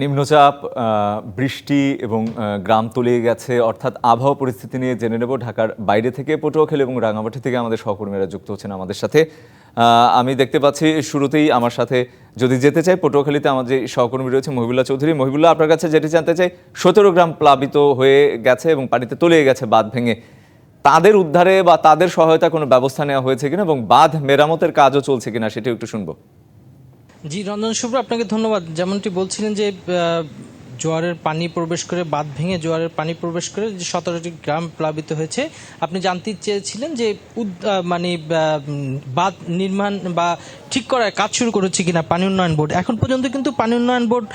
নিম্নচাপ বৃষ্টি এবং গ্রাম তলিয়ে গেছে। অর্থাৎ আবহাওয়া পরিস্থিতি নিয়ে জেনে নেব ঢাকার বাইরে থেকে পটুয়াখালী এবং রাঙামাটি থেকে আমাদের সহকর্মীরা যুক্ত হচ্ছেন আমাদের সাথে। আমি দেখতে পাচ্ছি শুরুতেই আমার সাথে যদি যেতে চাই পটুয়াখালীতে আমার যে সহকর্মী রয়েছে মহিবুল্লাহ চৌধুরী। মহিবুল্লাহ, আপনার কাছে যেটি জানতে চাই, সতেরো গ্রাম প্লাবিত হয়ে গেছে এবং পানিতে তলিয়ে গেছে, বাঁধ ভেঙে। তাদের উদ্ধারে বা তাদের সহায়তা কোনো ব্যবস্থা নেওয়া হয়েছে কিনা এবং বাঁধ মেরামতের কাজও চলছে কিনা সেটিও একটু শুনব। জি রঞ্জন শুভ্র আপনাকে ধন্যবাদ। যেমনটি বলছিলেন যে জোয়ারের পানি প্রবেশ করে, বাঁধ ভেঙে জোয়ারের পানি প্রবেশ করে যে সতেরোটি গ্রাম প্লাবিত হয়েছে। আপনি জানতে চেয়েছিলেন যে মানে বাঁধ নির্মাণ বা ঠিক করার কাজ শুরু করেছে কিনা পানি উন্নয়ন বোর্ড। এখন পর্যন্ত কিন্তু পানি উন্নয়ন বোর্ড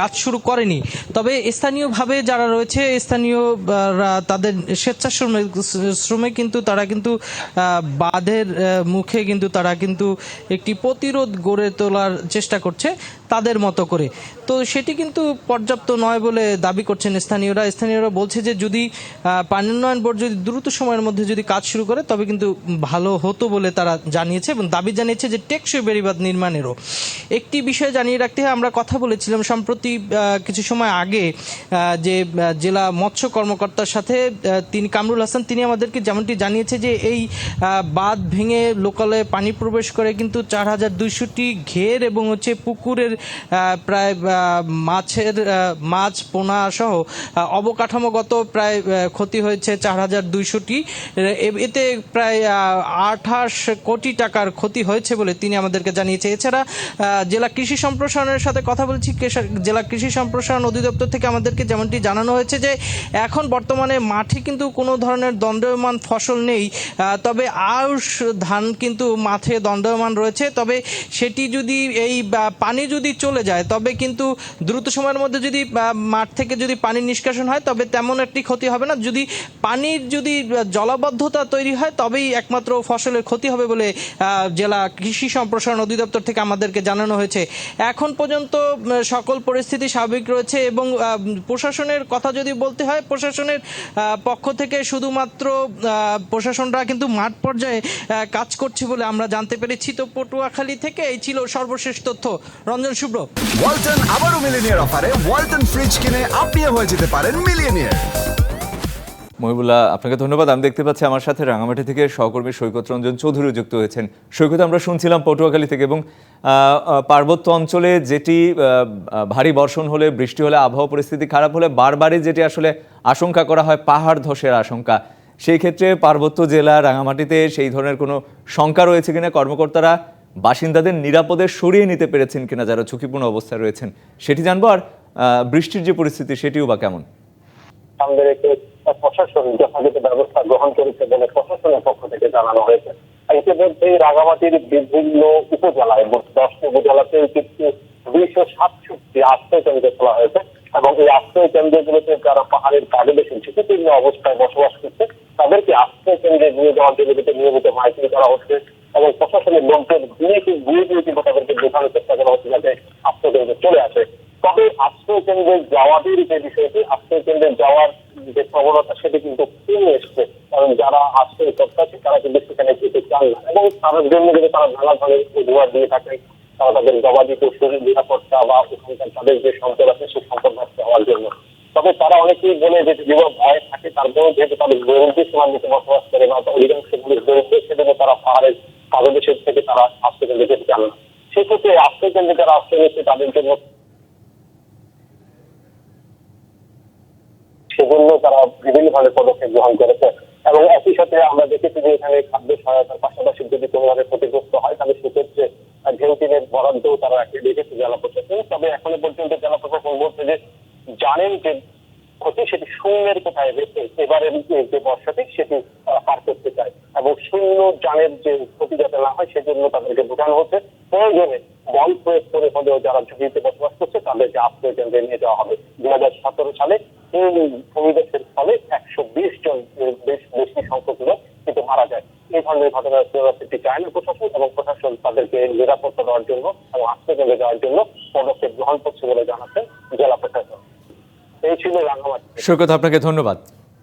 কাজ শুরু করেনি। তবে স্থানীয়ভাবে যারা রয়েছে স্থানীয় তাদের স্বেচ্ছাশ্রমিক শ্রমে কিন্তু তারা কিন্তু বাঁধের মুখে কিন্তু তারা কিন্তু একটি প্রতিরোধ গড়ে তোলার চেষ্টা করছে তাদের মতো করে। তো সেটি কিন্তু পর্যাপ্ত নয় বলে দাবি করছেন স্থানীয়রা। স্থানীয়রা বলছে যে যদি পানি উন্নয়ন বোর্ড যদি দ্রুত সময়ের মধ্যে যদি কাজ শুরু করে, তবে কিন্তু ভালো হতো বলে তারা জানিয়েছে এবং দাবি জানিয়েছে যে টেকসই বেড়িবাঁধ নির্মাণেরও। একটি বিষয় জানিয়ে রাখতে হয়, আমরা কথা বলেছিলাম সম্প্রতি কিছু সময় আগে যে জেলা মৎস্য কর্মকর্তার সাথে তিনি কামরুল হাসান, তিনি আমাদেরকে যেমনটি জানিয়েছে যে এই বাঁধ ভেঙে লোকালে পানি প্রবেশ করে কিন্তু চার হাজার দুইশোটি ঘের এবং হচ্ছে পুকুরের প্রায় মাছের মাছ, পোনা সহ অবকাঠামোগত প্রায় ক্ষতি হয়েছে চার হাজার দুইশোটি। এতে প্রায় আঠাশ কোটি টাকার ক্ষতি হয়েছে বলে তিনি আমাদেরকে জানিয়েছে। এছাড়া জেলা কৃষি সম্প্রসারণের সাথে কথা বলছি। জেলা কৃষি সম্প্রসারণ অধিদপ্তর থেকে আমাদেরকে যেমনটি জানানো হয়েছে যে, এখন বর্তমানে মাঠে কিন্তু কোনো ধরনের দণ্ডমান ফসল নেই। তবে আউশ ধান কিন্তু মাঠে দণ্ডমান রয়েছে। তবে সেটি যদি এই পানি যদি চলে যায়, তবে কিন্তু দ্রুত সময়ের মধ্যে যদি মাঠ থেকে যদি পানি নিষ্কাশন হয়, তবে তেমন একটি ক্ষতি হবে না। যদি পানির যদি জলাবদ্ধতা তৈরি হয়, তবেই একমাত্র ফসলের ক্ষতি হবে বলে জেলা কৃষি সম্প্রসারণ অধিদপ্তর থেকে আমাদেরকে জানানো হয়েছে। এখন পর্যন্ত সকল পরিস্থিতি স্বাভাবিক রয়েছে এবং প্রশাসনের কথা যদি বলতে হয়, প্রশাসনের পক্ষ থেকে শুধুমাত্র প্রশাসনরা কিন্তু মাঠ পর্যায়ে কাজ করছে বলে আমরা জানতে পেরেছি। তো পটুয়াখালী থেকে এই ছিল সর্বশেষ তথ্য। রঞ্জন শুভ্র। আবারও মিলিনিয়ার অফারে। ওয়ালটন ফ্রিজ কিনে আপনিও হয়ে যেতে পারেন মিলিয়নিয়ার মহিবুল্লাহ, আপনাকে ধন্যবাদ। আমি দেখতে পাচ্ছি আমার সাথে রাঙামাটি থেকে সহকর্মী সৈকত রঞ্জন চৌধুরী যুক্ত হয়েছেন। সৈকত আমরা শুনছিলাম পটুয়াখালী থেকে এবং পার্বত্য অঞ্চলে যেটি ভারী বর্ষণ হলে, বৃষ্টি হলে, আবহাওয়া পরিস্থিতি খারাপ হলে বারবারই যেটি আসলে আশঙ্কা করা হয়, পাহাড় ধসের আশঙ্কা। সেই ক্ষেত্রে পার্বত্য জেলা রাঙামাটিতে সেই ধরনের কোনো শঙ্কা রয়েছে কিনা? কর্মকর্তারা বাসিন্দাদের নিরাপদে সরিয়ে নিতে পেরেছেন কিনা? যারা ঝুঁকিপূর্ণ অবস্থায় রয়েছেন, সেটি জানব। আর বৃষ্টির যে পরিস্থিতি, সেটিও বা কেমন? রেখে প্রশাসন যথাযথ ব্যবস্থা গ্রহণ করেছে বলে প্রশাসনের পক্ষ থেকে জানানো হয়েছে। ইতিমধ্যে রাঙামাটির বিভিন্ন উপজেলায় মোট দশটি কিন্তু দুইশো সাতষট্টি আশ্রয় কেন্দ্র খোলা হয়েছে এবং এই আশ্রয় কেন্দ্রগুলোতে যারা পাহাড়ের বেশি ঝুঁকিপূর্ণ অবস্থায় বসবাস করছে, তাদেরকে আশ্রয় কেন্দ্রে নিয়ে যাওয়ার জন্য নিয়মিত মাইকিং করা হচ্ছে এবং প্রশাসনের লোকজন ঘুরে ঘুরে কিন্তু তাদেরকে বোঝানোর চেষ্টা করা হচ্ছে যাতে আশ্রয় কেন্দ্রে চলে আসে। তবে আশ্রয় কেন্দ্রে যাওয়াদের যে বিষয়টি, আশ্রয় কেন্দ্রে যাওয়ার যে প্রবণতা, সেটি কিন্তু কমে এসছে। কারণ যারা আশ্রয় করতেছে তারা কিন্তু সেখানে যেতে চান না। এবং তাদের জন্য যদি তারা নানা ধরনের উপহার দিয়ে থাকে, তারা তাদের গবাদি পশুর নিরাপত্তা বা ওখানকার তাদের যে সম্পদ আছে, সেই সম্পদ নষ্ট হওয়ার জন্য। তবে তারা অনেকেই বলে যে যুবক ভয় থাকে, তারপরেও যেহেতু তাদের গরিবী সীমার নিচে বসবাস করে বা অধিকাংশ পুলিশ গরিবী সেজন্য তারা পাহাড়ের পাদদেশের থেকে তারা আশ্রয় কেন্দ্রে যেতে চান না। সেক্ষেত্রে আশ্রয় কেন্দ্রে যারা আশ্রয় নিচ্ছে, তাদের জন্য সেজন্য তারা বিভিন্ন ধরনের পদক্ষেপ গ্রহণ করেছে। এবং একই সাথে আমরা দেখেছি যে এখানে খাদ্য সহায়তার পাশাপাশি যদি কোনোভাবে ক্ষতিগ্রস্ত হয়, তাহলে সেক্ষেত্রে ঢেউটিনের বরাদ্দও তারা রাখে রেখেছে জেলা প্রশাসন। তবে এখনও পর্যন্ত জেলা প্রশাসন বলছে যে জানেন যে ক্ষতি সেটি শূন্যের কোথায় যে- যে বর্ষাটি সেটি পার করতে চায়। এবং শূন্য জানের যে ক্ষতি যাতে না হয়, সেজন্য তাদেরকে বোঝানো হচ্ছে। প্রয়োজনে বল প্রয়োগ করে হলেও যারা ঝুঁকিতে বসবাস করছে তাদেরকে আশ্রয় কেন্দ্রে নিয়ে যাওয়া হবে। দু হাজার সতেরো সালে ভূমিদশের ফলে একশো বিশ জন বেশ বেশি সংখ্যক লোক কিন্তু মারা যায়। এই ধরনের ঘটনার পুনরাবৃত্তি চায় না প্রশাসন এবং প্রশাসন তাদেরকে নিরাপত্তা দেওয়ার জন্য এবং চলে যাওয়ার জন্য পদক্ষেপ গ্রহণ করছে বলে জানাচ্ছেন জেলা প্রশাসন। এই ছিল রাঙামাটি। সৈকত আপনাকে ধন্যবাদ।